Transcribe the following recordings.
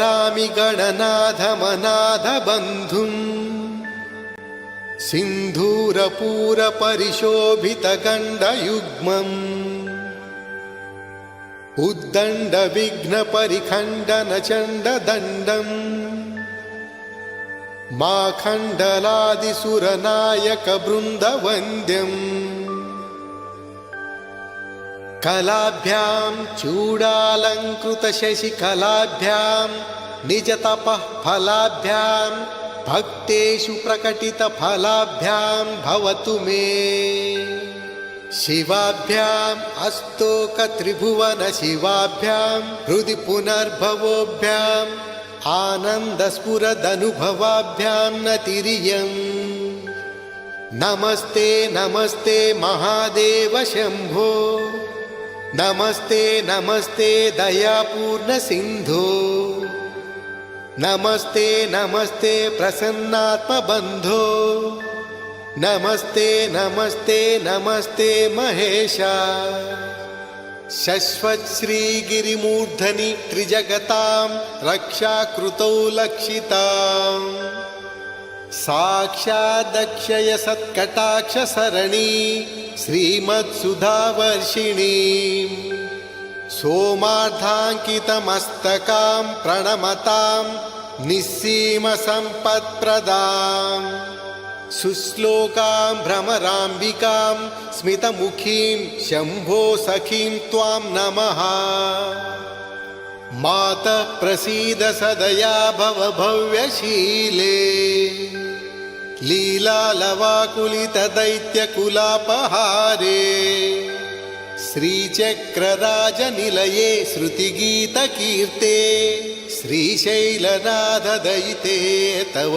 रामि गणनाथमनाथबन्धुम् सिन्धूरपूरपरिशोभितगण्डयुग्मम्। उद्दण्ड विघ्न परिखण्डनचण्डदण्डम् मा కళాభ్యాం చూడాలంకృత శశి కళాభ్యాం చూడాలంకృత శశికళాభ్యాం నిజతపః ఫలాభ్యాం భక్తేషు ప్రకటిత ఫలాభ్యాం భవతు మే శివాభ్యాం అస్తోక త్రిభువన శివాభ్యాం హృది పునర్భవోభ్యాం ఆనందస్ఫురదనుభవాభ్యాం నతిరియం నమస్తే నమస్తే మహాదేవ శంభో. नमस्ते नमस्ते दयापूर्णसिन्धो नमस्ते नमस्ते प्रसन्नात्मबन्धो नमस्ते नमस्ते नमस्ते महेश। शश्वगिरिमूर्धनि त्रिजगतां रक्षाकृतौ लक्षिताम्। साक्षादक्षय सत्कटाक्षसरणी श्रीमत्सुधावर्षिणीं सोमार्धाङ्कितमस्तकां प्रणमतां निःसीमसम्पत्प्रदाम् सुश्लोकां भ्रमराम्बिकां स्मितमुखीं शम्भो सखीं त्वां नमः मातः प्रसीद सदया भव भव्यशीले ప్రసీద సదయా భవ భవ్యశీలే లీలాలవాకులిత దైత్యకులాపహారే శ్రీచక్రరాజనిలయే శృతిగీతకీర్తే శ్రీశైలనాథదయితే తవ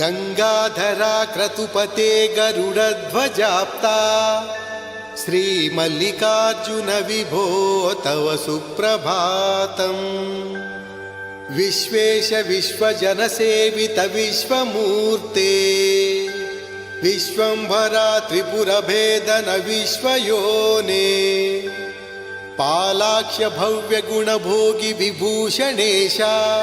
गङ्गाधरा क्रतुपते गरुडध्वजाप्ता। श्रीमल्लिकार्जुन विभो तव सुप्रभातम्। विश्वेश विश्वजनसेवित विश्वमूर्ते। विश्वम्भरा त्रिपुरभेदन विश्वयोने। पालाक्ष भव्यगुणभोगि विभूषणेशा।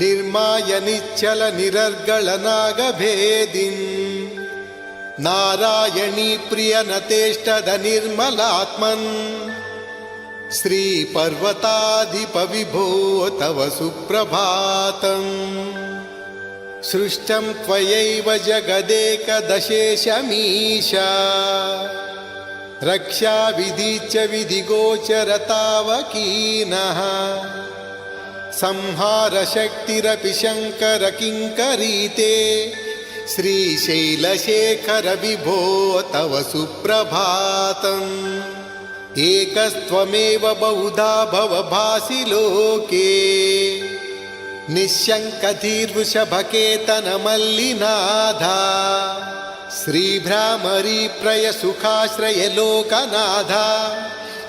నిర్మాయ నిచ్చల నిరర్గళ నాగభేదిన్ నారాయణీ ప్రియ నతేష్టద నిర్మలాత్మన్ శ్రీ పర్వతాధిప విభో తవ సుప్రభాతం సృష్టం త్వయైవ జగదేకదశేషమీశా రక్షా విధిచ్చ విధిగోచరతావకీనః సంహార శక్తిరపి శంకర కింకరీతే శ్రీశైలశేఖర విభో తవ సుప్రభాతం ఏకస్త్వమేవ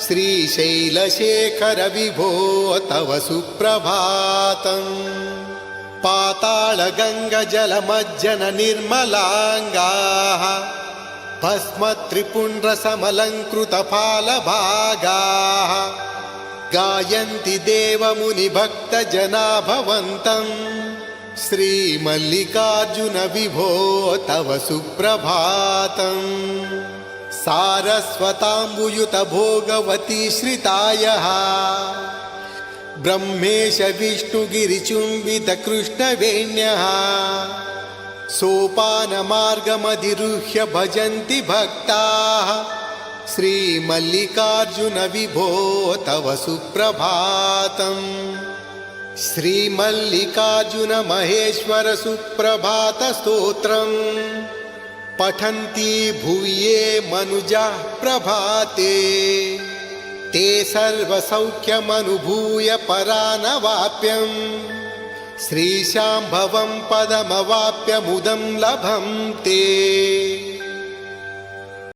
श्रीशैलशेखर विभो तव सुप्रभातम् पातालगङ्गजलमज्जननिर्मलाङ्गाः भस्मत्रिपुण्ड्रसमलङ्कृतपालभागाः गायन्ति देवमुनिभक्तजना भवन्तम् श्रीमल्लिकार्जुन विभो तव सुप्रभातम् सारस्वताम्बुयुत भोगवती श्रितायः। ब्रह्मेश विष्णुगिरिचुम्बित कृष्णवेण्यः सोपानमार्गमधिरुह्य भजन्ति भक्ताः। श्रीमल्लिकार्जुन विभो तव सुप्रभातम्। श्रीमल्लिकार्जुन पठन्ति भुवि ये प्रभाते। ते सर्वसौख्यमनुभूय परानवाप्यम् श्रीशाम्भवं लभं लभन्ते।